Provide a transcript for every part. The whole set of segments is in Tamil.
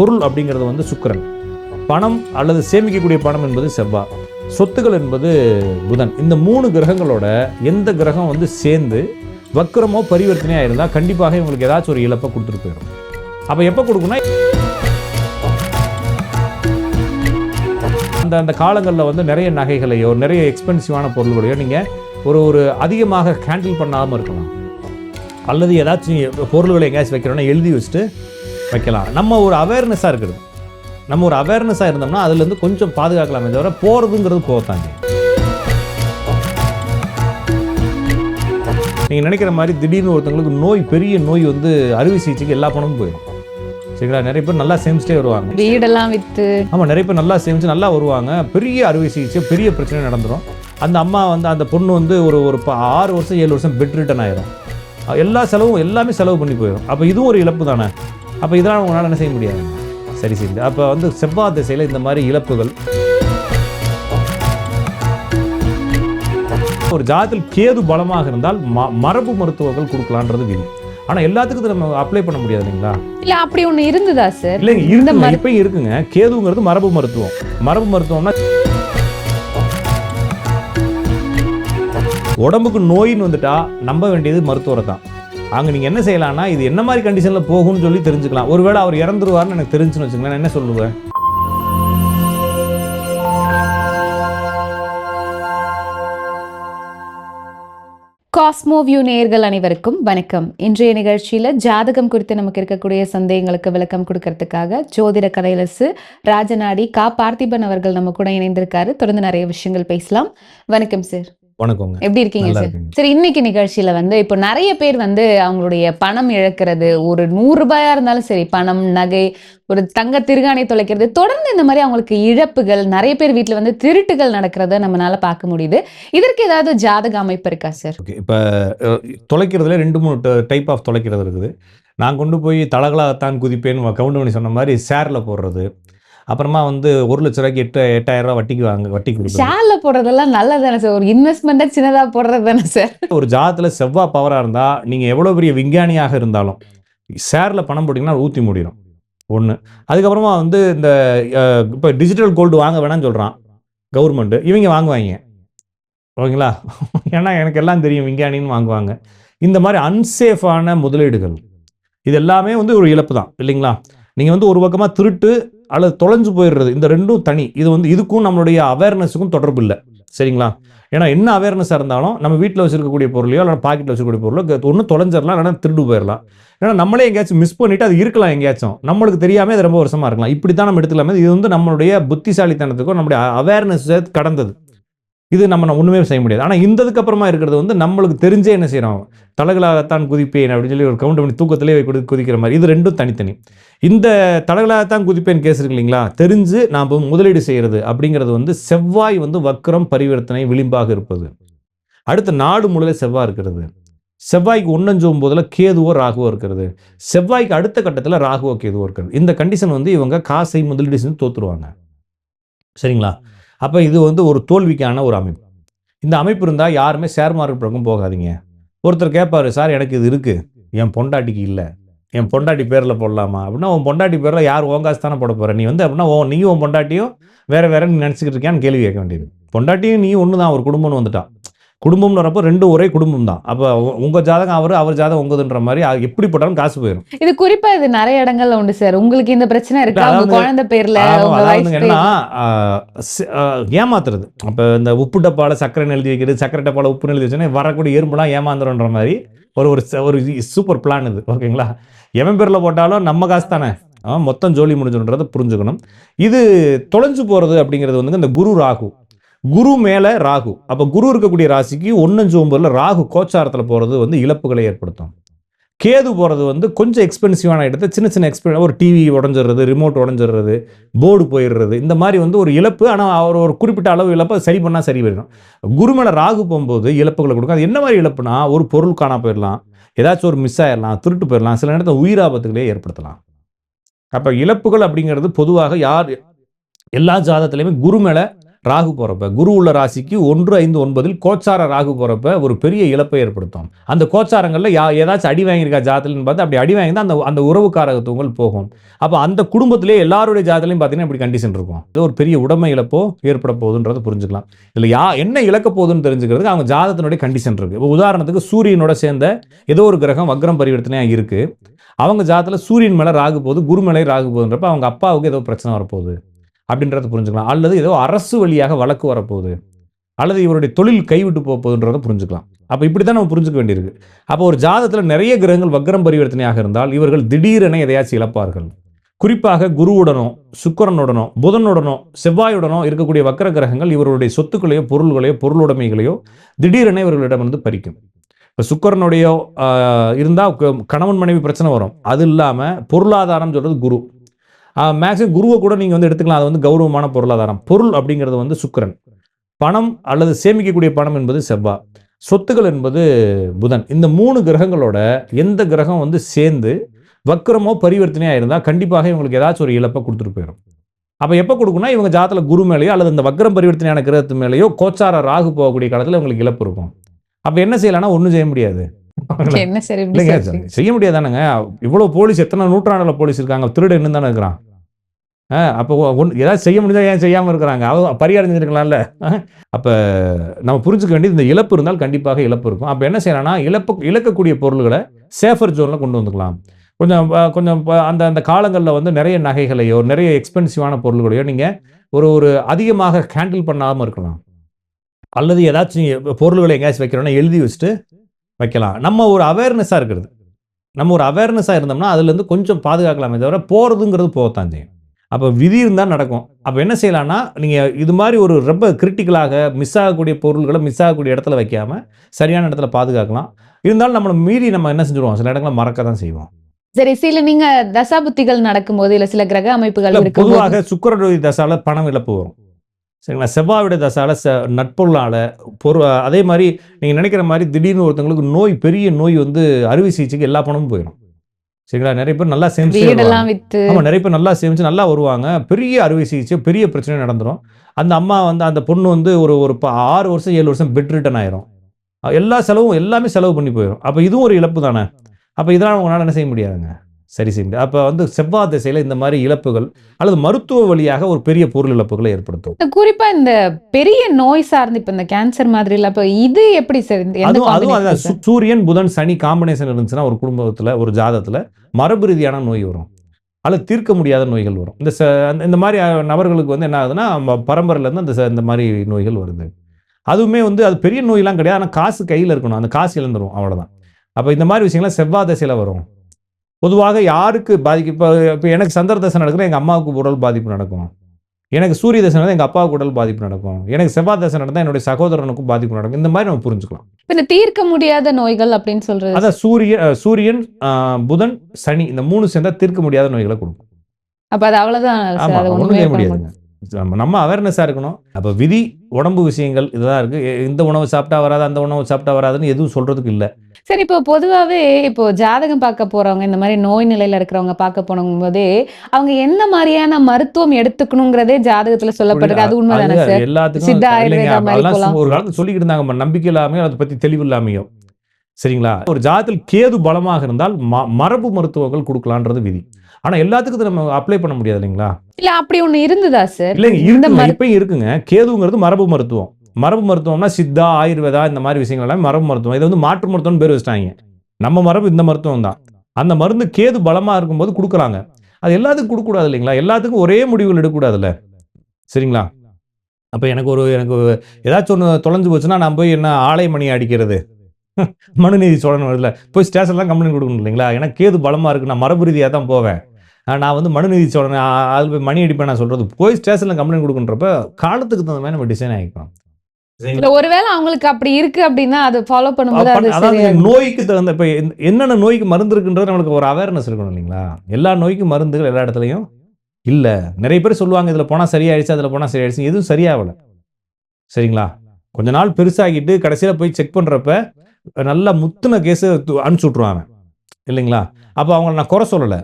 பொருள் அப்படிங்கிறது வந்து சுக்கிரன். பணம் அல்லது சேமிக்கக்கூடிய பணம் என்பது செவ்வாய் சொத்துக்கள் என்பது புதன். இந்த மூணு கிரகங்களோட எந்த கிரகம் வந்து சேர்ந்து வக்கரமோ பரிவர்த்தனையாக இருந்தால் கண்டிப்பாக இவங்களுக்கு ஏதாச்சும் ஒரு இழப்பை கொடுத்துட்டு போயிடும். அப்போ எப்போ கொடுக்குன்னா அந்த அந்த காலங்களில் வந்து நிறைய நகைகளையோ நிறைய எக்ஸ்பென்சிவான பொருள்களையோ நீங்கள் ஒரு ஒரு அதிகமாக ஹேண்டில் பண்ணாமல் இருக்கலாம். அல்லது ஏதாச்சும் பொருள்களை எங்கேயாச்சும் வைக்கிறோன்னா எழுதி வச்சுட்டு வைக்கலாம். நம்ம ஒரு அவேர்னஸாக இருக்கிறது. நம்ம ஒரு அவேர்னஸாக இருந்தோம்னா அதுலேருந்து கொஞ்சம் பாதுகாக்கலாமே. தவிர போகிறதுங்கிறது போகத்தாங்க நீங்கள் நினைக்கிற மாதிரி திடீர்னு ஒருத்தங்களுக்கு நோய் பெரிய நோய் வந்து அறுவை சிகிச்சைக்கு எல்லா பணமும் போயிடும். சரிங்களா? நிறைய பேர் நல்லா சேமிச்சிட்டே வருவாங்க. வீடெல்லாம் வித்து. ஆமாம் நிறைய பேர் நல்லா சேமிச்சு நல்லா வருவாங்க. பெரிய அறுவை சிகிச்சை பெரிய பிரச்சனை நடந்துடும் அந்த அம்மா வந்து அந்த பொண்ணு வந்து ஒரு ஒரு ஆறு வருஷம் ஏழு வருஷம் பெட் ரிட்டன் ஆயிரும். அஹ் எல்லா செலவும் எல்லாமே செலவு பண்ணி போயிடும் அப்போ இதுவும் ஒரு இழப்பு தானே? அப்போ இதெல்லாம் உங்களால் என்ன செய்ய முடியாது. சரி சரி. அப்போ வந்து செவ்வாய் திசையில் இந்த மாதிரி இழப்புகள். ஒரு ஜாதத்தில் கேது பலமாக இருந்தால் மரபு மருத்துவர்கள் கொடுக்கலான்றது விதி ஆனால் எல்லாத்துக்கும் நம்ம அப்ளை பண்ண முடியாது இல்லைங்களா? இல்ல அப்படி ஒண்ணு இருந்ததா சார் இல்லைங்க மரு- இப்பயும் இருக்குங்க. கேதுங்கிறது மரபு மருத்துவம். மரபு மருத்துவம்னா உடம்புக்கு நோயின்னு வந்துட்டா நம்ப வேண்டியது மருத்துவரை தான். அங்கே நீங்கள் என்ன செய்யலாம்னா இது என்ன மாதிரி கண்டிஷனில் போகும்னு சொல்லி தெரிஞ்சுக்கலாம். ஒருவேளை அவர் இறந்துருவார்னு எனக்கு தெரிஞ்சுன்னு வச்சுங்களேன் நான் என்ன சொல்லுவேன்? காஸ்மோ வியூ நேயர்கள் அனைவருக்கும் வணக்கம். இன்றைய நிகழ்ச்சியில் ஜாதகம் குறித்து நமக்கு இருக்கக்கூடிய சந்தேகங்களுக்கு விளக்கம் கொடுக்கறதுக்காக ஜோதிட கதையரசு ராஜநாடி கா பார்த்திபன் அவர்கள் நம்ம கூட இணைந்திருக்காரு. தொடர்ந்து நிறைய விஷயங்கள் பேசலாம். வணக்கம் சார் வணக்கங்க. எப்படி இருக்கீங்க சார்? சரி இன்னைக்கு நிகழ்ச்சியில வந்து இப்போ நிறைய பேர் வந்து அவங்களுடைய பணம் இழக்கிறது ஒரு நூறு ரூபாயா இருந்தாலும் சரி பணம் நகை ஒரு தங்க திருகாணி தொலைக்கிறது தொடர்ந்து இந்த மாதிரி அவங்களுக்கு இழப்புகள் நிறைய பேர் வீட்ல வந்து திருட்டுகள் நடக்கிறத நம்மளால பார்க்க முடியுது. இதற்கு ஏதாவது ஜாதக அமைப்பு இருக்கா சார்? இப்போ தொலைக்கிறதுல ரெண்டு மூணு டைப் ஆஃப் தொலைக்கிறது இருக்குது. நான் கொண்டு போய் தலகலாகத்தான் குதிப்பேன்னு கவுண்ட் பண்ணி சொன்ன மாதிரி ஷேரில் போடுறது அப்புறமா வந்து ஒரு லட்ச ரூபாய்க்கு எட்டு எட்டாயிரம் ரூபாய் வட்டிக்கு வாங்க வட்டி கொடுக்குறது. ஷேர்ல போடுறதெல்லாம் நல்லது தானே சார்? ஒரு இன்வெஸ்ட்மெண்ட்டா சின்னதா போடுறது தானே சார்? ஒரு ஜாதத்தில் செவ்வாய் பவராக இருந்தால் நீங்கள் எவ்வளோ பெரிய விஞ்ஞானியாக இருந்தாலும் ஷேரில் பணம் போட்டிங்கன்னா ஊற்றி முடியும் ஒன்று அதுக்கப்புறமா வந்து இந்த இப்போ டிஜிட்டல் கோல்டு வாங்க வேணாம்னு சொல்கிறான் கவர்மெண்ட்டு இவங்க வாங்குவாங்க. ஓகேங்களா? ஏன்னா எனக்கு எல்லாம் தெரியும். விஞ்ஞானின்னு வாங்குவாங்க. இந்த மாதிரி அன்சேஃபான முதலீடுகள். இது எல்லாமே வந்து ஒரு இழப்பு தான் இல்லைங்களா? நீங்கள் வந்து ஒரு பக்கமாக திருட்டு அல்லது தொலைஞ்சு போயிடுறது. இந்த ரெண்டும் தனி. இது வந்து இதுக்கும் நம்மளுடைய அவேர்னஸுக்கும் தொடர்பு இல்லை. சரிங்களா? ஏன்னா என்ன அவேர்னஸாக இருந்தாலும் நம்ம வீட்டில் வச்சிருக்கக்கூடிய பொருளையோ இல்லை பாக்கெட்டில் வச்சிருக்கக்கூடிய பொருளோ ஒன்று தொலைஞ்சிடலாம் இல்லைன்னா திருடு போயிடலாம். ஏன்னா நம்மளே எங்கேயாச்சும் மிஸ் பண்ணிவிட்டு அது இருக்கலாம் எங்கேயாச்சும். நம்மளுக்கு தெரியாமல் அது ரொம்ப வருஷமாக இருக்கலாம். இப்படி தான் நம்ம எடுத்துக்கலாமே. இது வந்து நம்மளுடைய புத்திசாலித்தனத்துக்கும் நம்முடைய அவேர்னஸ் கடந்தது. இது நம்ம ஒன்றுமே செய்ய முடியாது. ஆனால் இந்ததுக்கு அப்புறமா இருக்கிறது வந்து நம்மளுக்கு தெரிஞ்சே என்ன செய்கிறோம் தலகலாகத்தான் குதிப்பேன் அப்படின்னு சொல்லி ஒரு கவுண்ட் பண்ணி தூக்கத்திலே கொடு குதிக்கிற மாதிரி. இது ரெண்டும் தனித்தனி. இந்த தலகலாகத்தான் குதிப்பேன் கேஸ் இருக்கு இல்லைங்களா? தெரிஞ்சு நாம் முதலீடு செய்கிறது அப்படிங்கிறது வந்து செவ்வாய் வந்து வக்கரம் பரிவர்த்தனை விளிம்பாக இருப்பது. அடுத்து நாடு முழுவதும் செவ்வாய் இருக்கிறது. செவ்வாய்க்கு ஒன்னஞ்சோம் போதில் கேதுவோ ராகுவோ இருக்கிறது. செவ்வாய்க்கு அடுத்த கட்டத்தில் ராகுவோ கேதுவோ இருக்கிறது. இந்த கண்டிஷன் வந்து இவங்க காசை முதலீடு செஞ்சு தோற்றுருவாங்க சரிங்களா? அப்போ இது வந்து ஒரு தோல்விக்கான ஒரு அமைப்பு. இந்த அமைப்பு இருந்தால் யாருமே ஷேர் மார்க்கெட் பக்கம் போகாதீங்க. ஒருத்தர் கேட்பார் சார் எனக்கு இது இருக்குது என் பொண்டாட்டிக்கு இல்லை. என் பொண்டாட்டி பேரில் போடலாமா? அப்படின்னா உன் பொண்டாட்டி பேரில் யார் உன் காசு தானே போட போகிற நீ வந்து அப்படின்னா ஓ நீயும் உன் பொண்டாட்டியும் வேறு வேறு நீ நினச்சிக்கிட்டு இருக்கியான்னு கேள்வி கேட்க வேண்டியது. பொண்டாட்டியும் நீ ஒன்று தான் ஒரு குடும்பம்னு வந்துட்டான். குடும்பம்னு வரப்போ ரெண்டும் ஒரே குடும்பம் தான் அப்போ உங்கள் ஜாதகம் அவர் அவர் ஜாதகம் உங்கதுன்ற மாதிரி எப்படி போட்டாலும் காசு போயிடும் இது குறிப்பா இது நிறைய இடங்கள்ல உண்டு சார். உங்களுக்கு இந்த பிரச்சனை இருக்கா? உங்க குழந்தை பேர்ல உங்க என்னன்னா ஏமாத்துறது. அப்போ இந்த உப்பு டப்பால சக்கரை எழுதி வைக்கிறது சக்கரை டப்பால உப்பு எழுதி வச்சோன்னே வரக்கூடிய எறும்புலாம் ஏமாந்துறன்ற மாதிரி ஒரு ஒரு ஒரு சூப்பர் பிளான் இது. ஓகேங்களா? எவன் பேரில் போட்டாலும் நம்ம காசு தானே. மொத்தம் ஜோலி முடிஞ்சுன்றதை புரிஞ்சுக்கணும். இது தொலைஞ்சு போகிறது அப்படிங்கிறது வந்து இந்த குரு ராகு. குரு மேலே ராகு. அப்போ குரு இருக்கக்கூடிய ராசிக்கு ஒன்னஞ்சு ஒம்பதுல ராகு கோச்சாரத்தில் போகிறது வந்து இழப்புகளை ஏற்படுத்தும். கேது போகிறது வந்து கொஞ்சம் எக்ஸ்பென்சிவான இடத்த சின்ன சின்ன எக்ஸ்பென் ஒரு டிவி உடஞ்சிடுறது ரிமோட் உடஞ்சிடுறது போர்டு போயிடுறது. இந்த மாதிரி வந்து ஒரு இழப்பு. ஆனால் அவர் ஒரு குறிப்பிட்ட அளவு இழப்பை சரி பண்ணால் சரி போயிடும். குரு மேலே ராகு போகும்போது இழப்புகளை கொடுக்கும். அது என்ன மாதிரி இழப்புனா ஒரு பொருள் காணா போயிடலாம். ஏதாச்சும் ஒரு மிஸ் ஆயிடலாம் திருட்டு போயிடலாம். சில நேரத்தில் உயிராபத்துகளே ஏற்படுத்தலாம். அப்போ இழப்புகள் அப்படிங்கிறது பொதுவாக யார் எல்லா ஜாதத்துலையுமே குரு மேலே ராகு போகிறப்ப குரு உள்ள ராசிக்கு ஒன்று ஐந்து ஒன்பதில் கோச்சார ராகு போகிறப்ப ஒரு பெரிய இழப்பை ஏற்படுத்தும். அந்த கோச்சாரங்களில் யா ஏதாச்சும் அடி வாங்கியிருக்கா ஜாதகம்னு பார்த்து அப்படி அடி வாங்கி தான் அந்த அந்த உறவுக்காரகத்துவங்கள் போகும். அப்போ அந்த குடும்பத்திலே எல்லாருடைய ஜாதகலையும் பார்த்தீங்கன்னா இப்படி கண்டிஷன் இருக்கும். இது ஒரு பெரிய உடைமை இழப்போ ஏற்பட போகுதுன்றதை புரிஞ்சுக்கலாம். இதில் யா என்ன இழக்க போகுதுன்னு தெரிஞ்சுக்கிறதுக்கு அவங்க ஜாதகத்தினுடைய கண்டிஷன் இருக்குது இப்போ உதாரணத்துக்கு சூரியனோட சேர்ந்த ஏதோ ஒரு கிரகம் வக்ரம் பரிவர்த்தனையாக இருக்குது அவங்க ஜாதத்தில் சூரியன் மேலே ராகு போகுது குரு மேலே ராகு போகுதுன்றப்ப அவங்க அப்பாவுக்கு ஏதோ பிரச்சனை வரப்போகுது. அப்படின்றத புரிஞ்சுக்கலாம். அல்லது ஏதோ அரசு வழியாக வழக்கு வரப்போகுது. அல்லது இவருடைய தொழில் கைவிட்டு போகுதுன்றத புரிஞ்சுக்கலாம். அப்போ இப்படி தான் நம்ம புரிஞ்சுக்க வேண்டியிருக்கு. அப்போ ஒரு ஜாதத்தில் நிறைய கிரகங்கள் வக்ரம் பரிவர்த்தனையாக இருந்தால் இவர்கள் திடீரென எதையாச்சும் இழப்பார்கள். குறிப்பாக குருவுடனோ சுக்கரனுடனோ புதனுடனோ செவ்வாயுடனோ இருக்கக்கூடிய வக்கர கிரகங்கள் இவருடைய சொத்துக்களையோ பொருள்களையோ பொருளுடைமைகளையோ திடீரென இவர்களிடமிருந்து பறிக்கும். இப்போ சுக்கரனுடைய இருந்தால் கணவன் மனைவி பிரச்சனை வரும். அது இல்லாமல் பொருளாதாரம் சொல்கிறது குரு. மேக்ஸிமம் குருவை கூட நீங்கள் வந்து எடுத்துக்கலாம். அது வந்து கௌரவமான பொருளாதாரம். பொருள் அப்படிங்கிறது வந்து சுக்கிரன். பணம் அல்லது சேமிக்கக்கூடிய பணம் என்பது செவ்வா. சொத்துக்கள் என்பது புதன். இந்த மூணு கிரகங்களோட எந்த கிரகம் வந்து சேர்ந்து வக்கரமோ பரிவர்த்தனையாக இருந்தால் கண்டிப்பாக இவங்களுக்கு ஏதாச்சும் ஒரு இழப்பை கொடுத்துட்டு போயிடும் அப்போ எப்போ கொடுக்குன்னா இவங்க ஜாதத்தில் குரு மேலேயோ அல்லது இந்த வக்கரம் பரிவர்த்தனையான கிரகத்து மேலேயோ கோச்சார ராகு போகக்கூடிய காலத்தில் இவங்களுக்கு இழப்பு இருக்கும். அப்போ என்ன செய்யலாம்னா ஒன்றும் செய்ய முடியாது. என்ன சரி இல்லைங்க? செய்ய முடியாதானுங்க? இவ்வளோ போலீஸ் எத்தனை நூற்றாண்டுல போலீஸ் இருக்காங்க? திருடு என்ன தானே இருக்கிறான் அப்போ ஒன் ஏதாவது செய்ய முடிஞ்சா ஏன் செய்யாமல் இருக்கிறாங்க? அவங்க பரிகாரம் செஞ்சுருக்கலாம்ல. அப்போ நம்ம புரிஞ்சுக்க வேண்டியது இந்த இழப்பு இருந்தால் கண்டிப்பாக இழப்பு இருக்கும். அப்போ என்ன செய்யலாம்னா இழப்பு இழக்கக்கூடிய பொருள்களை சேஃபர் ஜோனில் கொண்டு வந்துக்கலாம். கொஞ்சம் கொஞ்சம் அந்த அந்த காலங்களில் வந்து நிறைய நகைகளையோ நிறைய எக்ஸ்பென்சிவான பொருள்களையோ நீங்கள் ஒரு ஒரு அதிகமாக ஹேண்டில் பண்ணாமல் இருக்கலாம். அல்லது ஏதாச்சும் பொருள்களை எங்கேயாச்சும் வைக்கிறோன்னா எழுதி வச்சுட்டு வைக்கலாம். நம்ம ஒரு அவேர்னஸாக இருக்கிறது. நம்ம ஒரு அவேர்னஸாக இருந்தோம்னா அதுலேருந்து கொஞ்சம் பாதுகாக்கலாமே தவிர போகிறதுங்கிறது போகத்தான் செய்யும். அப்போ விதி இருந்தால் நடக்கும். அப்போ என்ன செய்யலாம்னா நீங்கள் இது மாதிரி ஒரு ரொம்ப கிரிட்டிக்கலாக மிஸ் ஆகக்கூடிய பொருள்களை மிஸ் ஆகக்கூடிய இடத்துல வைக்காமல் சரியான இடத்துல பாதுகாக்கலாம். இருந்தாலும் நம்மளை மீறி நம்ம என்ன செஞ்சுருவோம்? சில இடங்களை மறக்க தான் செய்வோம். சரி சில நீங்க தசாபுத்திகள் நடக்கும்போது இல்ல சில கிரக அமைப்புகள் பொதுவாக சுக்கரனுடைய தசால பணம் இழப்பு வரும். சரிங்களா? செவ்வாயுடைய தசால ச நட்பொருளால் பொரு அதே மாதிரி நீங்கள் நினைக்கிற மாதிரி திடீர்னு ஒருத்தவங்களுக்கு நோய் பெரிய நோய் வந்து அறுவை சிகிச்சைக்கு எல்லா பணமும் போயிடும். சரிங்களா? நிறைய பேர் நல்லா சேமிச்சு ஆமாம் நிறைய பேர் நல்லா சேமிச்சு நல்லா வருவாங்க. பெரிய அறுவை சிகிச்சை பெரிய பிரச்சனை நடந்துரும். அந்த அம்மா வந்து அந்த பொண்ணு வந்து ஒரு ஒரு ஆறு வருஷம் ஏழு வருஷம் பெட் ரிட்டன் ஆயிரும். எல்லா செலவும் எல்லாமே செலவு பண்ணி போயிடும் அப்போ இதுவும் ஒரு இழப்பு தானே? அப்போ இதெல்லாம் உங்களால் என்ன செய்ய முடியாதுங்க? சரி செய்ய முடியாது அப்போ வந்து செவ்வாய் திசையில் இந்த மாதிரி இழப்புகள் அல்லது மருத்துவ வழியாக ஒரு பெரிய பொருள் இழப்புகளை ஏற்படுத்தும். இந்த குறிப்பா இந்த பெரிய நோய் சார்ந்து இப்ப இந்த கேன்சர் மாதிரி இல்ல அப்ப இது எப்படி சார் அதுவும் அதுவும் அதான் சூரியன் புதன் சனி காம்பினேஷன் இருந்துச்சுன்னா ஒரு குடும்பத்தில் ஒரு ஜாதகத்தில் மரபு ரீதியான நோய் வரும். அல்லது தீர்க்க முடியாத நோய்கள் வரும். இந்த இந்த மாதிரி நபர்களுக்கு வந்து என்ன ஆகுதுன்னா பரம்பரையிலேருந்து அந்த இந்த மாதிரி நோய்கள் வருது. அதுவுமே வந்து அது பெரிய நோயெல்லாம் கிடையாது. ஆனால் காசு கையில் இருக்கணும். அந்த காசு இழந்துரும். அவ்வளோதான் அப்போ இந்த மாதிரி விஷயங்கள்லாம் செவ்வாய் தசையில் வரும். பொதுவாக யாருக்கு பாதிக்கு இப்போ இப்போ எனக்கு சந்திர தசை நடக்குதுன்னா எங்கள் அம்மாவுக்கு உடல் பாதிப்பு நடக்கும். எனக்கு சூரிய தசை நடந்தால் எங்கள் அப்பாவுக்கு உடல் பாதிப்பு நடக்கும். எனக்கு செவ்வாய் தசை நடந்தால் என்னுடைய சகோதரனுக்கும் பாதிப்பு நடக்கும். இந்த மாதிரி நம்ம புரிஞ்சுக்கலாம். இந்த தீர்க்க முடியாத நோய்கள் அப்படின்னு சொல்றது. அதான் சூரியன் அஹ், சூரியன் புதன் சனி இந்த மூணு சேர்ந்தா தீர்க்க முடியாத நோய்களை கொடுக்கும். அப்ப அது செய்ய பண்ண முடியாதுங்க நம்ம- நம்ம அவேர்னஸாக இருக்கணும். அப்போ விதி உடம்பு விஷயங்கள் இதுதான் இருக்கு. இந்த உணவு சாப்பிட்டா வராது அந்த உணவு சாப்பிட்டா வராதுன்னு எதுவும் சொல்றதுக்கு இல்லை. சரி இப்போ பொதுவாவே இப்போ ஜாதகம் பார்க்க போறவங்க இந்த மாதிரி நோய் நிலையில இருக்கிறவங்க பார்க்க போனோம் அவங்க என்ன மாதிரியான மருத்துவம் எடுத்துக்கணுங்கிறதே ஜாதகத்துல சொல்லப்பட்டிருக்கு அது உண்மைதானே சார்? எல்லாத்துக்கும் ஒரு காலத்துல சொல்லிக்கிட்டு இருந்தாங்க நம்பிக்கை இல்லாமையோ அதை பத்தி தெளிவு இல்லாமையோ. சரிங்களா? ஒரு ஜாதத்தில் கேது பலமாக இருந்தால் மரபு மருத்துவங்கள் கொடுக்கலான்றது விதி. ஆனா எல்லாத்துக்கும் நம்ம அப்ளை பண்ண முடியாது இல்லைங்களா? இல்ல அப்படி ஒண்ணு இருந்ததா சார்? இல்லைங்க இருக்குங்க. இப்பயும் இருக்குங்க. கேதுங்கிறது மரபு மருத்துவம். மரபு மருத்துவம்னா சித்தா ஆயுர்வேதா இந்த மாதிரி விஷயங்கள் எல்லாம் மரபு மருத்துவம். இது வந்து மாற்று மருத்துவம்னு பேர் வச்சிட்டாங்க. நம்ம மரபு இந்த மருத்துவம் தான். அந்த மருந்து கேது பலமா இருக்கும்போது கொடுக்குறாங்க. அது எல்லாத்துக்கும் கொடுக்கக்கூடாது இல்லைங்களா? எல்லாத்துக்கும் ஒரே முடிவுகள் எடுக்கக்கூடாதுல்ல. சரிங்களா? அப்போ எனக்கு ஒரு எனக்கு ஏதாச்சும் ஒன்று தொலைஞ்சு போச்சுன்னா நான் போய் என்ன ஆலை மணி அடிக்கிறது? மனுநீதி சோழன் வருதுல போய் ஸ்டேஷன்லாம் கம்ப்ளைண்ட் கொடுக்கணும் இல்லைங்களா? ஏன்னா கேது பலமாக இருக்கு. நான் மரபு ரீதியாக தான் போவேன். நான் வந்து மனுநீதி சோழன் ஆ- ஆள் போய் மணி அடிப்பேன் நான் சொல்கிறது போய் ஸ்டேஷனில் கம்ப்ளைண்ட் கொடுக்குன்றப்ப காலத்துக்கு தகுந்த மாதிரி நம்ம டிசைன் ஆகிக்கலாம் இல்ல ஒருவேளை அவங்களுக்கு அப்படி இருக்கு அப்படின்னா அது ஃபாலோ பண்ணும்போது அது அதாவது நோய்க்கு தகுந்த இப்போ என்னென்ன நோய்க்கு மருந்து இருக்குன்றது நம்மளுக்கு ஒரு அவேர்னஸ் இருக்கணும் இல்லைங்களா? எல்லா நோய்க்கும் மருந்துகள் எல்லா இடத்துலையும் இல்லை. நிறைய பேர் சொல்லுவாங்க இதில் போனால் சரியாயிடுச்சு அதில் போனால் சரியாயிடுச்சு எதுவும் சரியாகலை. சரிங்களா? கொஞ்ச நாள் பெருசாகிட்டு கடைசியில் போய் செக் பண்ணுறப்ப நல்லா முத்துன கேஸு அனுப்பிச்சி விட்ருவாங்க இல்லைங்களா? அப்போ அவங்கள நான் குறை சொல்லலை.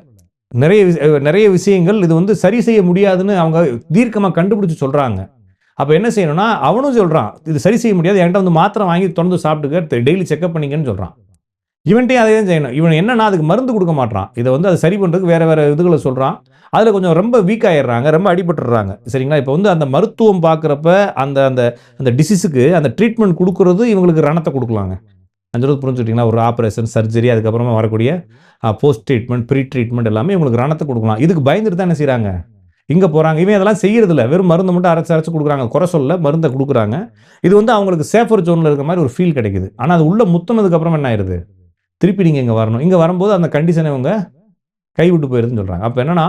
நிறைய நிறைய விஷயங்கள் இது வந்து சரி செய்ய முடியாதுன்னு அவங்க தீர்க்கமாக கண்டுபிடிச்சி சொல்கிறாங்க அப்போ என்ன செய்யணும்னா அவனும் சொல்கிறான் இது சரி செய்ய முடியாது என்கிட்ட வந்து மாத்திரை வாங்கி தொடர்ந்து சாப்பிட்டுக்க டெய்லி செக்அப் பண்ணிங்கன்னு சொல்கிறான் இவன்ட்டையும் அதே தான் செய்யணும். இவன் என்னன்னா அதுக்கு மருந்து கொடுக்க மாட்றான். இதை வந்து அதை சரி பண்ணுறதுக்கு வேறு வேறு இதுகளை சொல்கிறான் அதில் கொஞ்சம் ரொம்ப வீக் ஆயிடுறாங்க ரொம்ப அடிபட்டுறாங்க சரிங்களா? இப்போ வந்து அந்த மருத்துவம் பார்க்குறப்ப அந்த அந்த அந்த டிசீஸுக்கு அந்த ட்ரீட்மெண்ட் கொடுக்குறது இவங்களுக்கு ரணத்தை கொடுக்கலாங்க. நான் சொல்றது புரிஞ்சுக்கிட்டிங்களா ஒரு ஆப்ரேஷன் சர்ஜரி அதுக்கப்புறமா வரக்கூடிய போஸ்ட் ட்ரீட்மெண்ட் ப்ரீ ட்ரீட்மெண்ட் எல்லாமே உங்களுக்கு ரணத்தை கொடுக்கலாம். இதுக்கு பயந்துட்டு தான் என்ன செய்கிறாங்க இங்கே போகிறாங்க இவன் அதெல்லாம் செய்கிறதில்ல வெறும் மருந்து மட்டும் அரைச்சி அரைச்சி கொடுக்குறாங்க. குறை சொல்ல மருந்தை கொடுக்குறாங்க. இது வந்து அவங்களுக்கு சேஃபர் ஜோனில் இருக்கிற மாதிரி ஒரு ஃபீல் கிடைக்குது. ஆனால் அது உள்ளே முத்தினதுக்கப்புறம் என்ன ஆயிருது திருப்பி நீங்கள் இங்கே வரணும். இங்கே வரும்போது அந்த கண்டிஷனை இவங்க கைவிட்டு போயிருதுன்னு சொல்கிறாங்க அப்போ என்னன்னா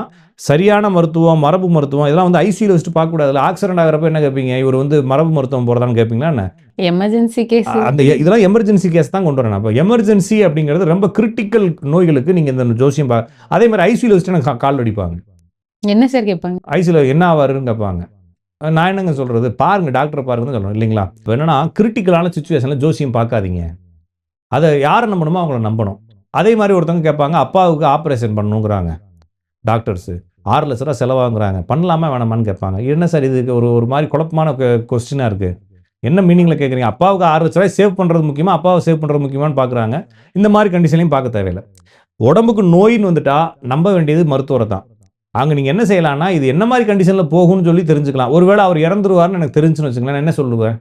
சரியான மருத்துவம் மரபு மருத்துவம் இதெல்லாம் வந்து ஐசியில் வச்சுட்டு பார்க்கக்கூடாது. ஆக்சிடென்ட் ஆகிறப்ப என்ன கேட்பீங்க இவர் வந்து மரபு மருத்துவம் போகிறதான்னு கேட்பீங்களா என்ன? எமர்ஜென்சி கேஸ் அந்த இதெல்லாம் எமர்ஜென்சி கேஸ் தான் கொண்டு வரணும். அப்போ எமர்ஜென்சி அப்படிங்கிறது ரொம்ப கிரிட்டிக்கல் நோய்களுக்கு நீங்கள் இந்த ஜோசியம் பா அதே மாதிரி ஐசியில் வச்சுட்டு எனக்கு கால் அடிப்பாங்க. என்ன சார் கேட்பாங்க ஐசியில் என்ன ஆவாருன்னு கேட்பாங்க நான் என்னங்க சொல்கிறது பாருங்க டாக்டரை பாருங்கன்னு சொல்லணும் இல்லைங்களா? இப்போ என்னன்னா கிரிட்டிக்கலான சுச்சுவேஷனில் ஜோசியம் பார்க்காதீங்க. அதை யாரை நம்பணுமோ அவங்கள நம்பணும். அதே மாதிரி ஒருத்தவங்க கேட்பாங்க அப்பாவுக்கு ஆப்ரேஷன் பண்ணணுங்கிறாங்க. டாக்டர்ஸு ஆறு லட்ச ரூபா செலவாகுறாங்க பண்ணலாமா வேணாமான்னு கேட்பாங்க. என்ன சார் இதுக்கு ஒரு ஒரு மாதிரி குழப்பமான கொஸ்டினாக இருக்குது என்ன மீனிங்கில் கேட்குறீங்க? அப்பாவுக்கு ஆறு லட்ச ரூபாய் சேவ் பண்ணுறது முக்கியமாக அப்பாவை சேவ் பண்ணுறது முக்கியமான்னு பார்க்குறாங்க இந்த மாதிரி கண்டிஷன்லையும் பார்க்க தேவையில்லை. உடம்புக்கு நோயின்னு வந்துட்டா நம்ப வேண்டியது மருத்துவரை தான். அங்கே நீங்கள் என்ன செய்யலாம்னா இது என்ன மாதிரி கண்டிஷனில் போகும்னு சொல்லி தெரிஞ்சுக்கலாம். ஒருவேளை அவர் இறந்துருவார்னு எனக்கு தெரிஞ்சுன்னு வச்சுக்கலாம் என்ன சொல்லுவேன்?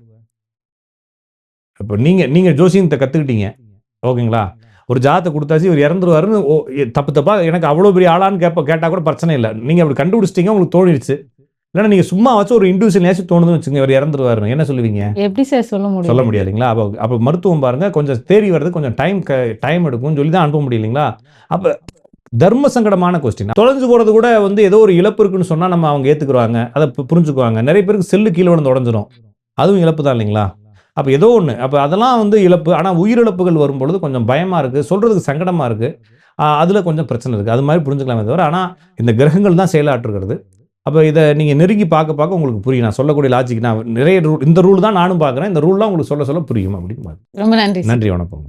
இப்போ நீங்கள் நீங்கள் ஜோசியத்தை கற்றுக்கிட்டீங்க ஓகேங்களா? ஒரு ஜாதத்தை கொடுத்தாச்சு இவர் இறந்துருவாருன்னு தப்பு தப்பாக எனக்கு அவ்வளோ பெரிய ஆளான்னு கேட்ப கேட்டால் கூட பிரச்சனை இல்லை. நீங்கள் அப்படி கண்டுபிடிச்சிட்டீங்க உங்களுக்கு தோணிடுச்சு. இல்லைன்னா நீங்கள் சும்மா வச்சு ஒரு இண்டிவிஜுவல் தோணுதுன்னு வச்சுங்க இவர் இறந்துருவாருன்னு. என்ன சொல்லுவீங்க? எப்படி சார் சொல்ல முடியும்? சொல்ல முடியாது இல்லைங்களா அப்போ அப்போ மருத்துவம் பாருங்க கொஞ்சம் தேறி வர்றது கொஞ்சம் டைம் டைம் எடுக்கும்னு சொல்லி தான் அனுப்ப முடியும் இல்லைங்களா அப்போ தர்ம சங்கடமான கொஸ்டின் தொலைஞ்சு போகிறது கூட வந்து ஏதோ ஒரு இழப்பு இருக்குன்னு சொன்னால் நம்ம அவங்க ஏற்றுக்குருவாங்க அதை புரிஞ்சுக்குவாங்க. நிறைய பேருக்கு செல்லு கீழே விழுந்து உடஞ்சிரும். அதுவும் இழப்பு தான் இல்லைங்களா? அப்போ ஏதோ ஒன்று அப்போ அதெல்லாம் வந்து இழப்பு. ஆனால் உயிரிழப்புகள் வரும்பொழுது கொஞ்சம் பயமாக இருக்குது சொல்கிறதுக்கு சங்கடமாக இருக்குது அதில் கொஞ்சம் பிரச்சனை இருக்குது அது மாதிரி புரிஞ்சுக்கலாமே தவிர ஆனால் இந்த கிரகங்கள் தான் செயலாற்றுகிறது. அப்போ இதை நீங்கள் நெருங்கி பார்க்க பார்க்க உங்களுக்கு புரியும். நான் சொல்லக்கூடிய லாஜிக் நான் நிறைய ரூல் இந்த ரூல் தான் நானும் பார்க்குறேன். இந்த ரூல்லாம் உங்களுக்கு சொல்ல சொல்ல புரியும். அப்படின்னு ரொம்ப நன்றி நன்றி வணக்கம்